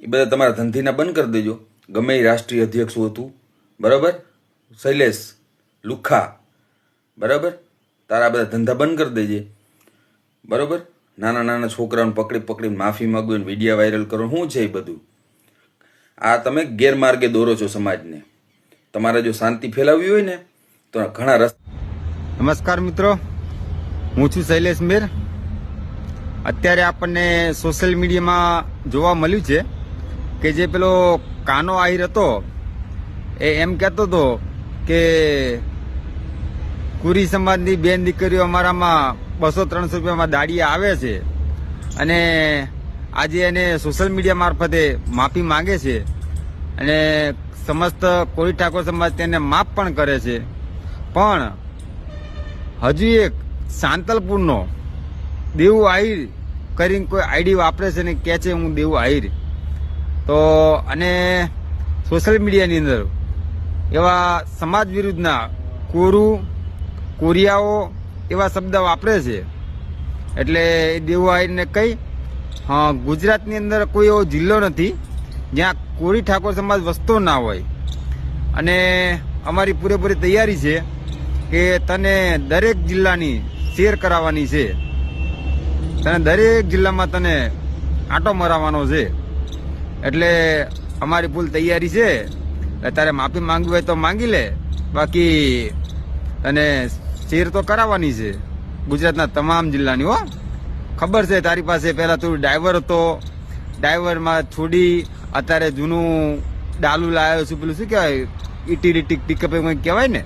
એ બધા તમારા ધંધીના બંધ કરી દેજો. ગમે એ રાષ્ટ્રીય અધ્યક્ષ હતું બરાબર? શૈલેષ લુખા. બરાબર? તારા બધા ધંધા બંધ કરી દેજે. બરાબર? નાના નાના છોકરાઓને પકડી પકડીને માફી માગવું વિડીયા વાયરલ કરો. શું છે એ બધું? આ તમે ગેરમાર્ગે દોરો છો સમાજને. તમારે જો શાંતિ ફેલાવવી હોય ને, તો ઘણા રસ્તા નમસ્કાર મિત્રો. હું છું શૈલેષ મેર. અત્યારે આપણને સોશિયલ મીડિયામાં જોવા મળ્યું છે. કે જે પેલો કાનો આહિર હતો, એ એમ કહેતો હતો કે કુરી સમાજની બેન દીકરીઓ અમારામાં બસો ત્રણસો રૂપિયામાં દાડી આવે છે અને આજે એને સોશિયલ મીડિયા મારફતે માફી માંગે છે અને સમસ્ત કોળી ઠાકોર સમાજ તેને માફ પણ કરે છે. પણ હજુ એક સાંતલપુરનો દેવું આહિર કરીને કોઈ આઈડી વાપરે છે ને કહે છે હું દેવું આહિર. તો અને સોશિયલ મીડિયાની અંદર એવા સમાજ વિરુદ્ધના કોરું, કોરિયાઓ એવા શબ્દ વાપરે છે. એટલે એ દેવું આહિરને કહી, હા, ગુજરાતની અંદર કોઈ એવો જિલ્લો નથી જ્યાં કોરી ઠાકોર સમાજ વસતો ના હોય. અને અમારી પૂરેપૂરી તૈયારી છે કે તને દરેક જિલ્લાની શેર કરાવવાની છે. તને દરેક જિલ્લામાં તને આંટો મરાવવાનો છે. એટલે અમારી ફૂલ તૈયારી છે. તારે માફી માંગવી હોય તો માંગી લે. બાકી અને શેર તો કરાવવાની છે. ગુજરાતના તમામ જિલ્લાની, હો. ખબર છે તારી પાસે પહેલાં તું ડ્રાઈવર હતો. ડ્રાઈવરમાં છોડી અત્યારે જૂનું ડાલુ લાવ્યો છું, પેલું શું કહેવાય? ઇટીલિટિક પિકઅપ કંઈક કહેવાય ને?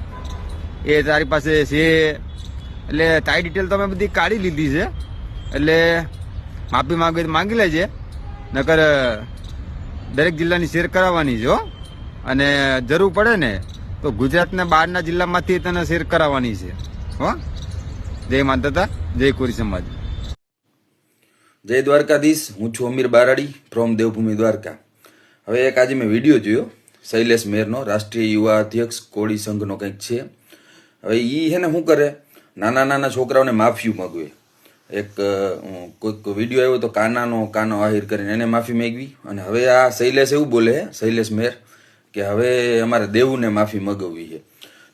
એ તારી પાસે છે. એટલે તારી ડિટેલ તમે બધી કાઢી લીધી છે. એટલે માફી માંગવી તો માંગી લેજે. નકર દરેક જિલ્લાની શેર કરાવવાની છે અને જરૂર પડે ને, તો ગુજરાતના બહારના જિલ્લામાંથી તને શેર કરાવવાની છે, હો. જય માતા જય કોરી સમાજ. જય દ્વારકાધીશ, હું છું અમીર બારાડી, ફ્રોમ દેવભૂમિ દ્વારકા. હવે એક આજે મેં વીડિયો જોયો, શૈલેષ મેરનો, રાષ્ટ્રીય યુવા અધ્યક્ષ, કોળી સંઘનો કંઈક છે. હવે એ હે ને શું કરે? નાના નાના છોકરાઓને માફિયું માગવે. એક કોઈક વીડિયો આવ્યો તો કાનાનો કાનો આહિર કરીને એને માફી માંગવી. અને હવે આ શૈલેષ એવું બોલે હે, શૈલેષ મેર કે હવે અમારે દેવુને માફી મગવવી છે.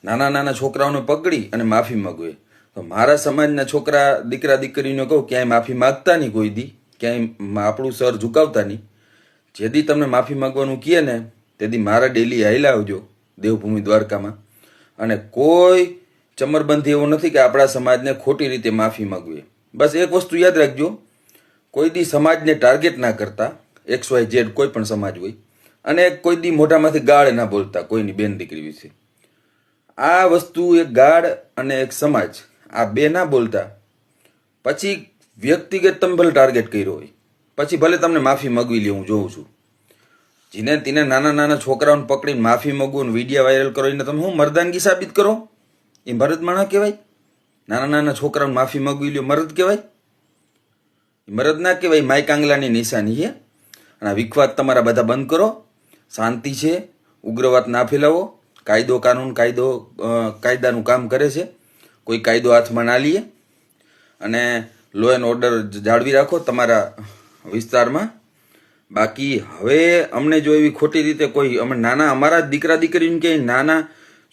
નાના નાના છોકરાઓને પકડી અને માફી મગવે. તો મારા સમાજના છોકરા દીકરા દીકરીને કહું ક્યાંય માફી માગતા નહીં કોઈ દી. ક્યાંય આપણું સર ઝુકાવતા નહીં. જેથી તમને માફી માંગવાનું કહે ને તેથી મારા ડેલી હાઈલા આવજો દેવભૂમિ દ્વારકામાં. અને કોઈ ચમરબંધી એવો નથી કે આપણા સમાજને ખોટી રીતે માફી માંગવી. બસ એક વસ્તુ યાદ રાખજો, કોઈ દી સમાજને ટાર્ગેટ ના કરતા, એક્સ વાય ઝેડ કોઈ પણ સમાજ હોય, અને કોઈ દી મોઢામાંથી ગાળ ના બોલતા કોઈની બેન દીકરી વિશે. આ વસ્તુ એક ગાળ અને એક સમાજ, આ બે ના બોલતા. પછી વ્યક્તિગત તમે ભલે ટાર્ગેટ કર્યો હોય, પછી ભલે તમને માફી મગવી લે, હું જોઉં છું. જીને તેને નાના નાના છોકરાઓને પકડીને માફી મગવું અને વીડિયો વાયરલ કરો, એને તમે હું મરદાનગી સાબિત કરો? એ મરદ માણા કહેવાય. નાના નાના છોકરાઓને માફી મગવી લ્યો. મરદ કહેવાય? મરદ ના કહેવાય માય કાંગલાની નિશાની છે. અને આ વિખવાદ તમારા બધા બંધ કરો. શાંતિ છે. ઉગ્રવાદ ના ફેલાવો. કાયદો કાનૂન, કાયદો કાયદાનું કામ કરે છે. કોઈ કાયદો હાથમાં ના લઈએ અને લો એન્ડ ઓર્ડર જાળવી રાખો તમારા વિસ્તારમાં. બાકી હવે અમને જો એવી ખોટી રીતે કોઈ, અમે નાના, અમારા જ દીકરા દીકરીને કે નાના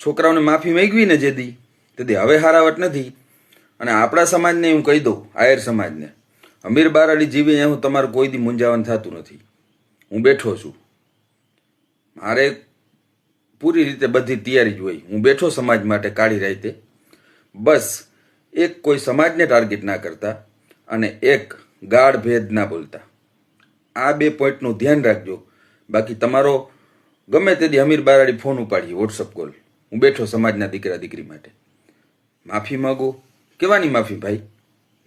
છોકરાઓને માફી માંગવી ને જેથી તેથી હવે હારાવટ નથી. અને આપણા સમાજને હું કહી દઉં, આયર સમાજને. અમીર બારાડી જીવી હું તમારું કોઈ દી મૂંઝાવન થતું નથી. હું બેઠો છું. મારે પૂરી રીતે બધી તૈયારી જ હોય. હું બેઠો સમાજ માટે કાળી રાતે બસ, એક કોઈ સમાજને ટાર્ગેટ ના કરતા અને એક ગાઢ ભેદ ના બોલતા. આ બે પોઈન્ટનું ધ્યાન રાખજો. બાકી તમારો ગમે તેથી અમીર બારાડી ફોન ઉપાડીએ વોટ્સઅપ કોલ. હું બેઠો સમાજના દીકરા દીકરી માટે. માફી માગો. કેવાની માફી ભાઈ?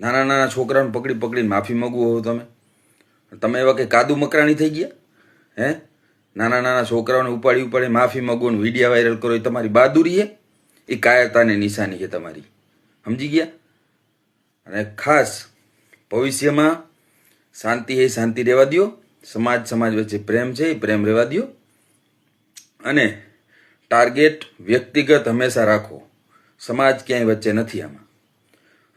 નાના નાના છોકરાઓને પકડી પકડીને માફી માગવું હોવ તમે? તમે એવા કે કાદુ મકરાણી થઈ ગયા? હે? નાના નાના છોકરાઓને ઉપાડી ઉપાડી માફી માગો ને વીડિયો વાયરલ કરો, એ તમારી બહાદુરી છે એ કાયરતાની નિશાની છે તમારી. સમજી ગયા? અને ખાસ ભવિષ્યમાં શાંતિ એ શાંતિ રહેવા દ્યો. સમાજ સમાજ વચ્ચે પ્રેમ છે, એ પ્રેમ રહેવા દ્યો. અને ટાર્ગેટ વ્યક્તિગત હંમેશા રાખો. સમાજ ક્યાંય વચ્ચે નથી આમાં.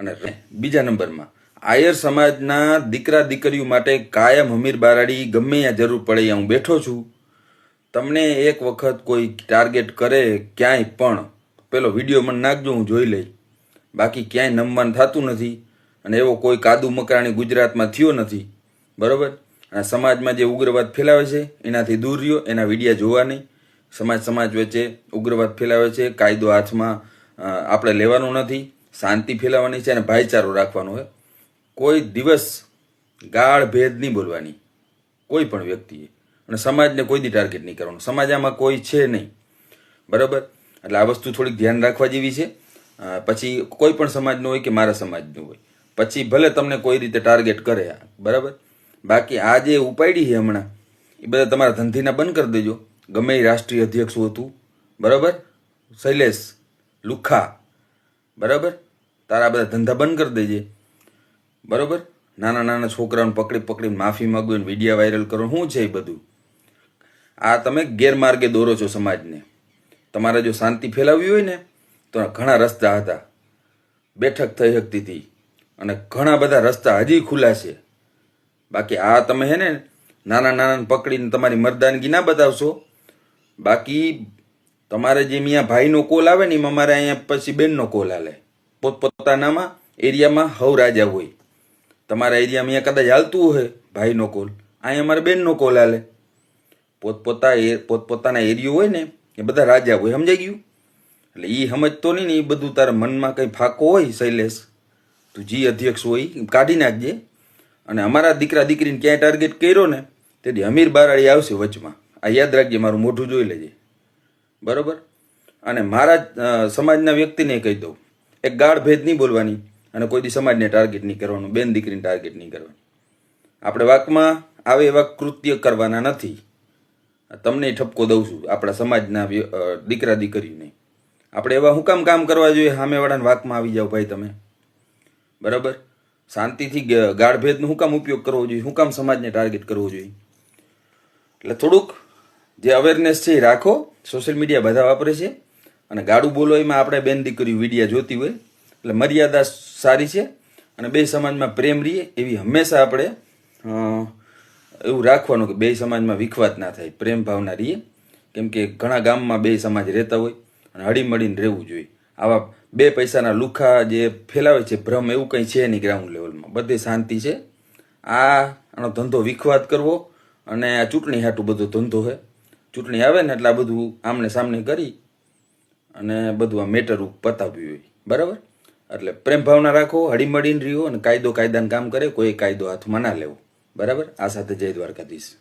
અને બીજા નંબરમાં, આયર સમાજના દીકરા દીકરીઓ માટે કાયમ હમીર બારાડી ગમે ત્યાં જરૂર પડે હું બેઠો છું. તમને એક વખત કોઈ ટાર્ગેટ કરે ક્યાંય પણ, પેલો વીડિયો મને નાખજો, હું જોઈ લઈ બાકી ક્યાંય નમવાન થતું નથી અને એવો કોઈ કાદુ મકરાણી ગુજરાતમાં થયો નથી. બરોબર? અને સમાજમાં જે ઉગ્રવાદ ફેલાવે છે, એનાથી દૂર રહ્યો, એના વિડીયા જોવા નહીં. સમાજ સમાજ વચ્ચે ઉગ્રવાદ ફેલાવે છે, કાયદો હાથમાં આપણે લેવાનો નથી. શાંતિ ફેલાવવાની છે અને ભાઈચારો રાખવાનો હોય, કોઈ દિવસ ગાળ ભેદ નહીં બોલવાની, કોઈ પણ વ્યક્તિએ. અને સમાજને કોઈ દી ટાર્ગેટ નહીં કરવાનું? સમાજ આમાં કોઈ છે નહીં. બરાબર? એટલે આ વસ્તુ થોડીક ધ્યાન રાખવા જેવી છે. પછી કોઈ પણ સમાજનું હોય કે મારા સમાજનું હોય. પછી ભલે તમને કોઈ રીતે ટાર્ગેટ કરે બરાબર? બાકી આ જે ઉપાડી છે હમણાં, એ બધા તમારા ધંધીના બંધ કરી દેજો. ગમે એ રાષ્ટ્રીય અધ્યક્ષ હતું. બરાબર? શૈલેષ લુખા. બરાબર? તારા બધા ધંધા બંધ કરી દેજે. બરાબર? નાના નાના છોકરાઓને પકડી પકડીને માફી માંગો ને વિડીયા વાયરલ કરો. શું છે એ બધું? આ તમે ગેરમાર્ગે દોરો છો સમાજને. તમારે જો શાંતિ ફેલાવવી હોય ને, તો ઘણા રસ્તા હતા. બેઠક થઈ શકતી હતી. અને ઘણા બધા રસ્તા હજી ખુલ્લા છે. બાકી આ તમે હે ને, નાના નાના પકડીને તમારી મરદાનગી ના બતાવશો. બાકી તમારે જે અહીંયા ભાઈનો કોલ આવે ને, એમાં મારે અહીંયા પછી બેનનો કોલ આલે પોતપોતાનામાં એરિયામાં હવ રાજા હોય. તમારા એરિયામાં અહીંયા કદાચ હાલતું હોય ભાઈનો કોલ. અહીંયા અમારે બેનનો કોલ હાલે. પોતપોતા એ, પોતપોતાના એરિયો હોય ને, એ બધા રાજા હોય, સમજાઈ ગયું? એટલે એ સમજતો નહીં ને એ બધું તારા મનમાં કંઈ ફાકો હોય, શૈલેષ? તું જી અધ્યક્ષ હોય કાઢી નાખજે. અને અમારા દીકરા દીકરીને ક્યાંય ટાર્ગેટ કર્યો ને, તેથી અમીર બારાડી આવશે વચમાં. આ યાદ રાખજે, મારું મોઢું જોઈ લેજે. બરાબર? અને મારા સમાજના વ્યક્તિને કહી દઉં. એક ગાઢ ભેદ નહીં બોલવાની અને કોઈ દી સમાજને ટાર્ગેટ નહીં કરવાનું, બેન દીકરીને ટાર્ગેટ નહીં કરવાનું. આપણે વાકમાં આવે એવા કૃત્ય કરવાના નથી. તમને ઠપકો દઉં છું, આપણા સમાજના દીકરા દીકરીને. આપણે એવા હું કામ કામ કરવા જોઈએ, સામેવાળાના વાકમાં આવી જાઓ ભાઈ તમે. બરાબર? શાંતિથી ગ- ગાઢ ભેદનો હું કામ ઉપયોગ કરવો જોઈએ, હું કામ સમાજને ટાર્ગેટ કરવો જોઈએ. એટલે થોડુંક જે અવેરનેસ છે એ રાખો. સોશિયલ મીડિયા બધા વાપરે છે. અને ગાડું બોલો એમાં આપણે બેન દીકરી વિડીયા જોતી હોય, એટલે મર્યાદા સારી છે અને બે સમાજમાં પ્રેમ રહીએ એવી હંમેશા આપણે એવું રાખવાનું કે બે સમાજમાં વિખવાદ ના થાય, પ્રેમ ભાવના રહીએ કેમ કે ઘણા ગામમાં બે સમાજ રહેતા હોય અને હળીમળીને રહેવું જોઈએ. આવા બે પૈસાના લુખા જે ફેલાવે છે, ભ્રમ એવું કંઈ છે નહીં ગ્રાઉન્ડ લેવલમાં બધે શાંતિ છે. આ, આનો ધંધો વિખવાદ કરવો અને આ ચૂંટણી હાટું બધો ધંધો છે. ચૂંટણી આવે ને એટલે આ બધું આમને સામને કરી અને બધું આ મેટર પતાવ્યું હોય. બરાબર? એટલે પ્રેમ ભાવના રાખો, હળીમળીને રહ્યો અને કાયદો કાયદાનું કામ કરે, કોઈ કાયદો હાથમાં ના લેવો. બરાબર? આ સાથે જય દ્વારકાધીશ.